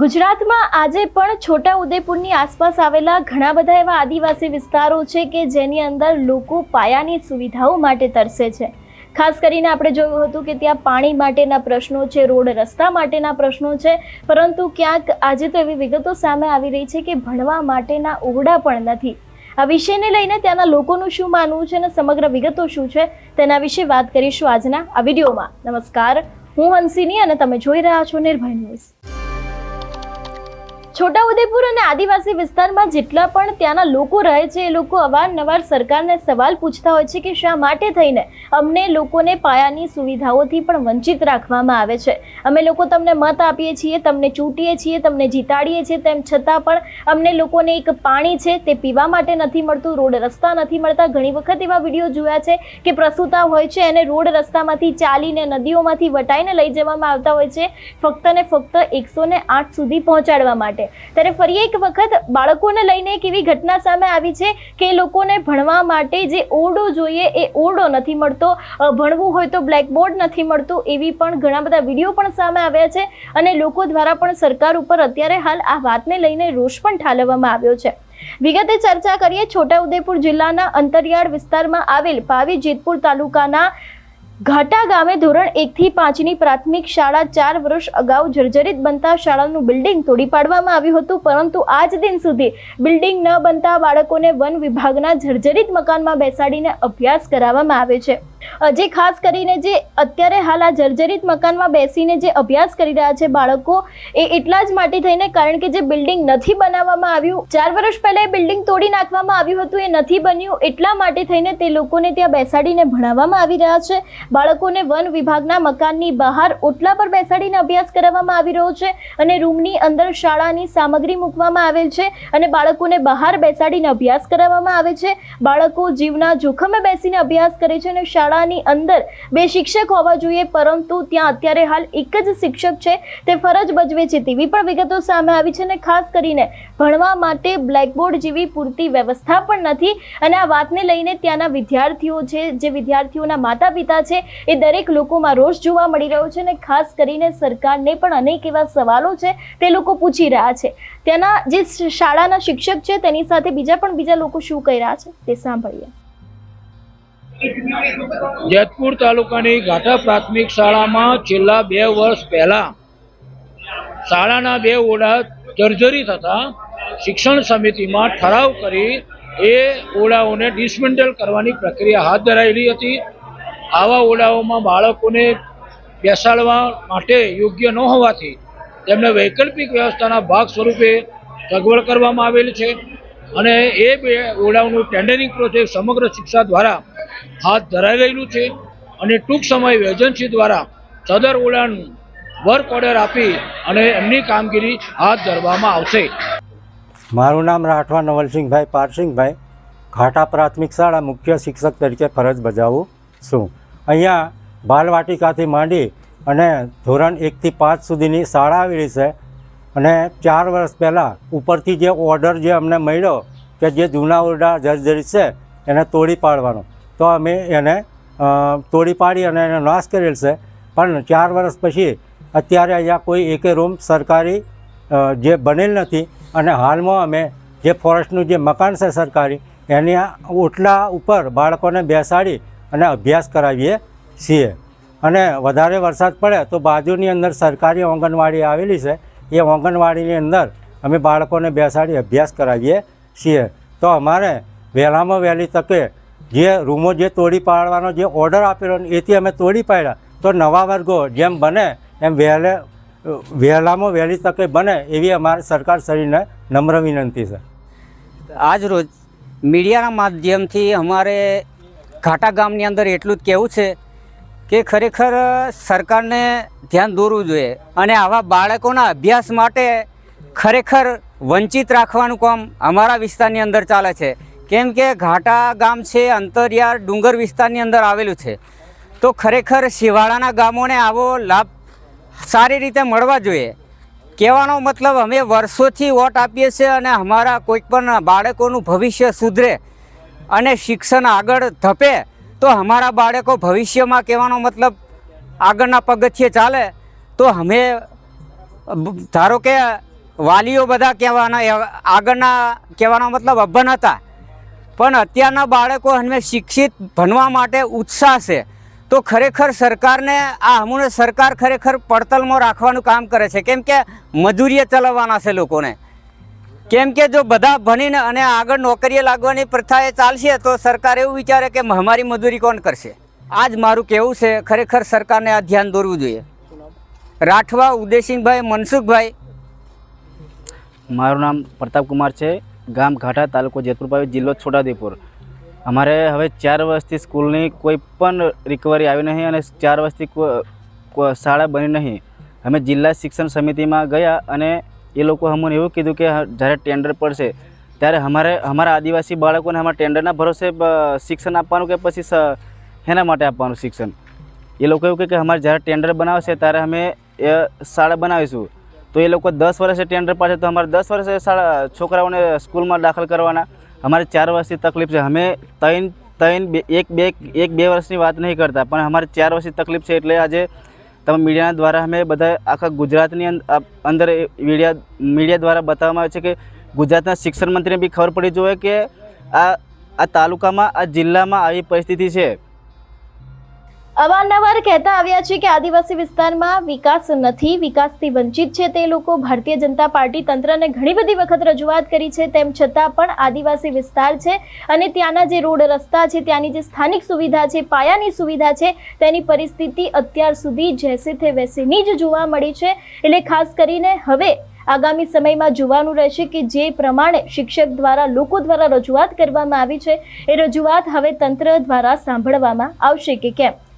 ગુજરાતમાં આજે પણ છોટા ઉદેપુરની આસપાસ આવેલા ઘણા બધા એવા આદિવાસી વિસ્તારો છે કે જેની અંદર લોકો પાયાની સુવિધાઓ માટે તરસે છે. ખાસ કરીને આપણે જોયું હતું કે ત્યાં પાણી માટેના પ્રશ્નો છે, રોડ રસ્તા માટેના પ્રશ્નો છે, પરંતુ ક્યાંક આજે તો એવી વિગતો સામે આવી રહી છે કે ભણવા માટેના ઓરડા પણ નથી. આ વિષયને લઈને ત્યાંના લોકોનું શું માનવું છે અને સમગ્ર વિગતો શું છે, તેના વિશે વાત કરીશું આજના આ વિડીયોમાં. નમસ્કાર, હું હંસિની અને તમે જોઈ રહ્યા છો નિર્ભય ન્યૂઝ. છોટાઉદેપુર અને આદિવાસી વિસ્તારમાં જેટલા પણ ત્યાંના લોકો રહે છે, એ લોકો અવારનવાર સરકારને સવાલ પૂછતા હોય છે કે શા માટે થઈને અમને લોકોને પાયાની સુવિધાઓથી પણ વંચિત રાખવામાં આવે છે. અમે લોકો તમને મત આપીએ છીએ, તમને ચૂંટીએ છીએ, તમને જીતાડીએ છીએ, તેમ છતાં પણ અમને લોકોને એક પાણી છે તે પીવા માટે નથી મળતું, રોડ રસ્તા નથી મળતા. ઘણી વખત એવા વીડિયો જોયા છે કે પ્રસૂતા હોય છે એને રોડ રસ્તામાંથી ચાલીને નદીઓમાંથી વટાઈને લઈ જવામાં આવતા હોય છે, ફક્ત ને ફક્ત એકસો આઠ સુધી પહોંચાડવા માટે. ત્યારે ફરી એક વખત બાળકોને લઈને એક એવી ઘટના સામે આવી છે કે લોકોને ભણવા માટે જે ઓરડો જોઈએ એ ઓરડો નથી મળતો. ભણવું હોય તો બ્લેકબોર્ડ નથી મળતું એવી પણ ઘણા બધા વીડિયો પણ સામે આવ્યા છે અને લોકો દ્વારા પણ સરકાર ઉપર અત્યારે હાલ આ વાતને લઈને રોષ પણ ઠાલવવામાં આવ્યો છે. વિગતે ચર્ચા કરીએ, છોટાઉદેપુર જિલ્લાના અંતરિયાળ વિસ્તારમાં આવેલ પાવી જેતપુર તાલુકાના ઘાટા ગામે ધોરણ એકથી પાંચની પ્રાથમિક શાળા ચાર વર્ષ અગાઉ જર્જરિત બનતા શાળાનું બિલ્ડિંગ તોડી પાડવામાં આવ્યું હતું, પરંતુ આજ દિન સુધી બિલ્ડિંગ ન બનતા બાળકોને વન વિભાગના જર્જરિત મકાનમાં બેસાડીને અભ્યાસ કરાવવામાં આવે છે. જે ખાસ કરીને જે અત્યારે હાલ આ જર્જરિત મકાનમાં બેસીને જે અભ્યાસ કરી રહ્યા છે બાળકો, એ એટલા જ માટે થઈને કારણ કે જે બિલ્ડિંગ નથી બનાવવામાં આવ્યું, ચાર વર્ષ પહેલા એ બિલ્ડિંગ તોડી નાખવામાં આવ્યું હતું, એ નથી બન્યું, એટલા માટે થઈને તે લોકોને ત્યાં બેસાડીને ભણાવવામાં આવી રહ્યા છે. બાળકોને વન વિભાગના મકાનની બહાર ઓટલા પર બેસાડીને અભ્યાસ કરાવવામાં આવી રહ્યો છે અને રૂમની અંદર શાળાની સામગ્રી મૂકવામાં આવેલ છે અને બાળકોને બહાર બેસાડીને અભ્યાસ કરાવવામાં આવે છે. બાળકો જીવના જોખમે બેસીને અભ્યાસ કરે છે અને શાળાની અંદર બે શિક્ષક હોવા જોઈએ, પરંતુ ત્યાં અત્યારે હાલ એક જ શિક્ષક છે. તે ફરજ ભજવે છે. તેવી પણ વિગતો સામે આવી છે અને ખાસ કરીને ભણવા માટે બ્લેકબોર્ડ જેવી પૂરતી વ્યવસ્થા પણ નથી. અને આ વાતને લઈને ત્યાંના વિદ્યાર્થીઓ છે, જે વિદ્યાર્થીઓના માતા પિતા છે, એ દરેક લોકોમાં રોષ જોવા મળી રહ્યો છે અને ખાસ કરીને સરકારને પણ અનેક એવા સવાલો છે તે લોકો પૂછી રહ્યા છે. ત્યાંના જે શાળાના શિક્ષક છે, તેની સાથે બીજા પણ બીજા લોકો શું કહી રહ્યા છે તે સાંભળીએ. જેતપુર તાલુકાની ઘાટા પ્રાથમિક શાળામાં છેલ્લા બે વર્ષ પહેલા શાળાના બે ઓરડા જર્જરી થતા શિક્ષણ સમિતિમાં ઠરાવ કરી એ ઓરડાઓને ડિસમેન્ટલ કરવાની પ્રક્રિયા હાથ ધરાયેલી હતી. આવા ઓરડાઓમાં બાળકોને બેસાડવા માટે યોગ્ય ન હોવાથી તેમને વૈકલ્પિક વ્યવસ્થાના ભાગ સ્વરૂપે સગવડ કરવામાં આવેલી છે. અને એ બે ઓરડાઓનું ટેન્ડરિંગ પ્રોજેક્ટ સમગ્ર શિક્ષા દ્વારા હાથ ધરાઈ રહેલું છે અને ટૂંક સમય એજન્સી દ્વારા સદર ઓરડાનું વર્ક ઓર્ડર આપી અને એમની કામગીરી હાથ ધરવામાં આવશે. મારું નામ રાઠવા નવલસિંહભાઈ પારસિંહભાઈ. ઘાટા પ્રાથમિક શાળા મુખ્ય શિક્ષક તરીકે ફરજ બજાવું છું. અહીંયા બાલવાટિકાથી માંડી અને ધોરણ એકથી પાંચ સુધીની શાળા આવેલી છે. અને ચાર વર્ષ પહેલાં ઉપરથી જે ઓર્ડર જે અમને મળ્યો કે જે જૂના ઓરડા જર્જરિત છે, એને તોડી પાડવાનો. તો અમે એને તોડી પાડી અને એને નાશ કરેલ છે. પણ ચાર વર્ષ પછી અત્યારે અહીંયા કોઈ એકે રૂમ સરકારી જે બનેલ નથી અને હાલમાં અમે જે ફોરેસ્ટનું જે મકાન છે સરકારી, એની ઓટલા ઉપર બાળકોને બેસાડી અને અભ્યાસ કરાવીએ છીએ. અને વધારે વરસાદ પડે તો બાજુની અંદર સરકારી આંગણવાડી આવેલી છે. એ આંગણવાડીની અંદર અમે બાળકોને બેસાડી અભ્યાસ કરાવીએ છીએ. તો અમારે વહેલામાં વહેલી તકે જે રૂમો જે તોડી પાડવાનો જે ઓર્ડર આપેલો એથી અમે તોડી પાડ્યા. તો નવા વર્ગો જેમ બને એમ વહેલે, વહેલામાં વહેલી તકે બને એવી અમારે સરકાર શ્રીને નમ્ર વિનંતી છે. આજ રોજ મીડિયાના માધ્યમથી અમારે ઘાટા ગામની અંદર એટલું જ કહેવું છે કે ખરેખર સરકારને ધ્યાન દોરવું જોઈએ અને આવા બાળકોના અભ્યાસ માટે ખરેખર વંચિત રાખવાનું કામ અમારા વિસ્તારની અંદર ચાલે છે. કેમ કે ઘાટા ગામ છે, અંતરિયાળ ડુંગર વિસ્તારની અંદર આવેલું છે. તો ખરેખર શિવાળાના ગામોને આવો લાભ સારી રીતે મળવા જોઈએ. કહેવાનો મતલબ અમે વર્ષોથી વોટ આપીએ છીએ અને અમારા કોઈ પણ બાળકોનું ભવિષ્ય સુધરે અને શિક્ષણ આગળ ધપે તો અમારા બાળકો ભવિષ્યમાં કહેવાનો મતલબ આગળના પગથિયે ચાલે, તો અમે, ધારો કે વાલીઓ બધા કહેવાના આગળના કહેવાનો મતલબ અભન હતા. પણ અત્યારના બાળકો હમે શિક્ષિત ભણવા માટે ઉત્સાહ છે. તો ખરેખર સરકારને આ હમણાં સરકાર ખરેખર પડતલમાં રાખવાનું કામ કરે છે. કેમ કે મજૂરીએ ચલાવવાના છે લોકોને. કેમ કે જો બધા ભણીને અને આગળ નોકરીએ લાગવાની પ્રથા એ ચાલશે, તો સરકાર એવું વિચારે કે અમારી મજૂરી કોણ કરશે? આ જ મારું કહેવું છે, ખરેખર સરકારને આ ધ્યાન દોરવું જોઈએ. રાઠવા ઉદયસિંહભાઈ, મનસુખભાઈ. મારું નામ પ્રતાપ કુમાર છે, ગામ ઘાટા તાલુકો જેતપુરભાઈ જિલ્લો છોટાઉદેપુર. અમારે હવે ચાર વર્ષથી સ્કૂલની કોઈ પણ રિકવરી આવી નહીં અને ચાર વર્ષથી શાળા બની નહીં. અમે જિલ્લા શિક્ષણ સમિતિમાં ગયા અને એ લોકો અમને એવું કીધું કે જ્યારે ટેન્ડર પડશે, ત્યારે અમારે, અમારા આદિવાસી બાળકોને અમારા ટેન્ડરના ભરોસે શિક્ષણ આપવાનું કે પછી એના માટે આપવાનું શિક્ષણ? એ લોકો એવું કહે કે અમારે જ્યારે ટેન્ડર બનાવશે, ત્યારે અમે એ શાળા બનાવીશું. તો એ લોકો દસ વર્ષે ટેન્ડર પાડશે, તો અમારે દસ વર્ષે શાળા, છોકરાઓને સ્કૂલમાં દાખલ કરવાના. અમારે ચાર વર્ષની તકલીફ છે. અમે ત્રણ ત્રણ બે, એક બે એક બે વર્ષની વાત નહીં કરતા, પણ અમારે ચાર વર્ષની તકલીફ છે, એટલે આજે તમે મીડિયાના દ્વારા અમે બધા આખા ગુજરાતની અંદ- અંદર મીડિયા મીડિયા દ્વારા બતાવવામાં આવે છે કે ગુજરાતના શિક્ષણ મંત્રીને બી ખબર પડી જોઈએ કે આ આ તાલુકામાં, આ જિલ્લામાં આવી પરિસ્થિતિ છે. અવારનવાર કહેતા આવ્યા છે કે આદિવાસી વિસ્તારમાં વિકાસ નથી, વિકાસથી વંચિત છે તે લોકો. ભારતીય જનતા પાર્ટી તંત્રને ઘણી બધી વખત રજૂઆત કરી છે, તેમ છતાં પણ આદિવાસી વિસ્તાર છે અને ત્યાંના જે રોડ રસ્તા છે, ત્યાંની જે સ્થાનિક સુવિધા છે, પાયાની સુવિધા છે, તેની પરિસ્થિતિ અત્યાર સુધી જેસે તે વેસેની જ જોવા મળી છે. એટલે ખાસ કરીને હવે આગામી સમયમાં જોવાનું રહેશે કે જે પ્રમાણે શિક્ષક દ્વારા, લોકો દ્વારા રજૂઆત કરવામાં આવી છે. એ રજૂઆત હવે તંત્ર દ્વારા સાંભળવામાં આવશે કે કેમ?